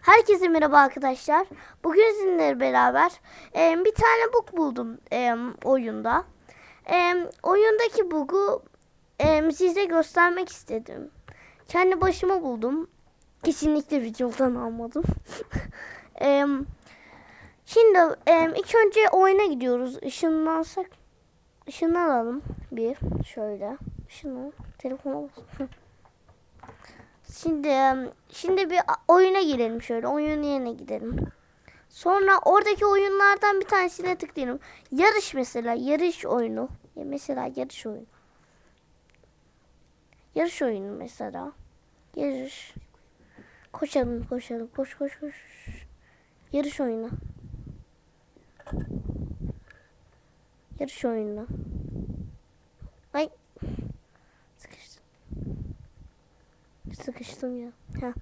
Herkese merhaba arkadaşlar. Bugün sizinle beraber e, bir tane bug buldum e, oyunda. E, oyundaki bug'u e, size göstermek istedim. Kendi başıma buldum. Kesinlikle videodan almadım. e, şimdi e, ilk önce oyuna gidiyoruz. Işınlansak ışınlanalım bir şöyle. Işınlan. Telefona bas. Şimdi şimdi bir oyuna girelim şöyle. Oyun yerine gidelim. Sonra oradaki oyunlardan bir tanesine tıklayalım. Yarış mesela. Yarış oyunu. Ya mesela yarış oyunu. Yarış oyunu mesela. Yarış. Koşalım koşalım. Koş koş koş. Yarış oyunu. Yarış oyunu. Ay. Sıkıştım. Sıkıştım ya. Heh.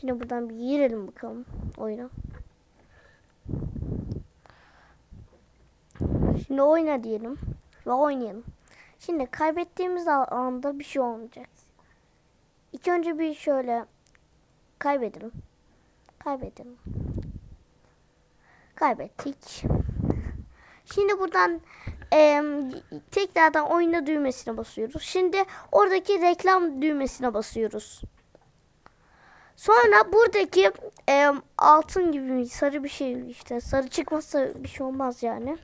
Şimdi buradan bir girelim bakalım oyuna. Şimdi oyna diyelim ve oynayalım. Şimdi kaybettiğimiz anda bir şey olmayacak. İlk önce bir şöyle kaybedelim. Kaybedelim. Kaybettik. Şimdi buradan e, tekrardan oyna düğmesine basıyoruz. Şimdi oradaki reklam düğmesine basıyoruz. Sonra buradaki e, altın gibi sarı bir şey işte sarı çıkmazsa bir şey olmaz yani.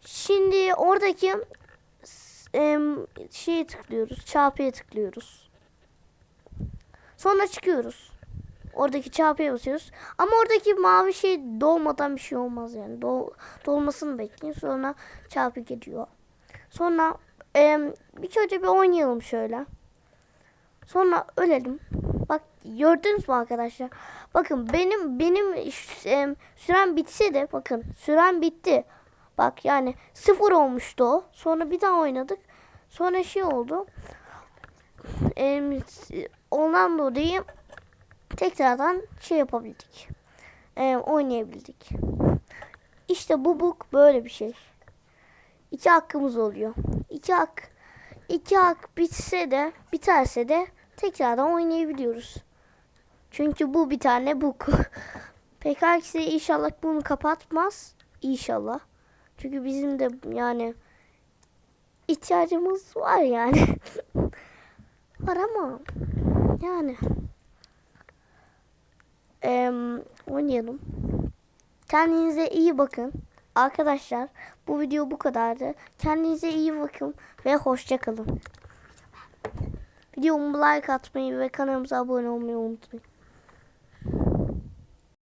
Şimdi oradaki e, şeye tıklıyoruz. Çarpıya tıklıyoruz. Sonra çıkıyoruz. Oradaki çarpıya basıyoruz. Ama oradaki mavi şey dolmadan bir şey olmaz yani. Dol, dolmasını bekleyin. Sonra çarpı geliyor. Sonra e, bir önce bir oynayalım şöyle. Sonra ölelim. Bak gördünüz mü arkadaşlar? Bakın benim benim e, süren bitse de bakın süren bitti. Bak yani sıfır olmuştu o. Sonra bir daha oynadık. Sonra şey oldu. E, ondan dolayı tekrardan şey yapabildik. E, oynayabildik. İşte bu bug böyle bir şey. İki hakkımız oluyor. İki hak iki hak bitse de biterse de tekrardan oynayabiliyoruz. Çünkü bu bir tane bug. PKX inşallah bunu kapatmaz. İnşallah. Çünkü bizim de yani ihtiyacımız var yani. var ama yani oynayalım. Kendinize iyi bakın. Arkadaşlar bu video bu kadardı. Kendinize iyi bakın ve hoşça kalın. Videomu like atmayı ve kanalımıza abone olmayı unutmayın.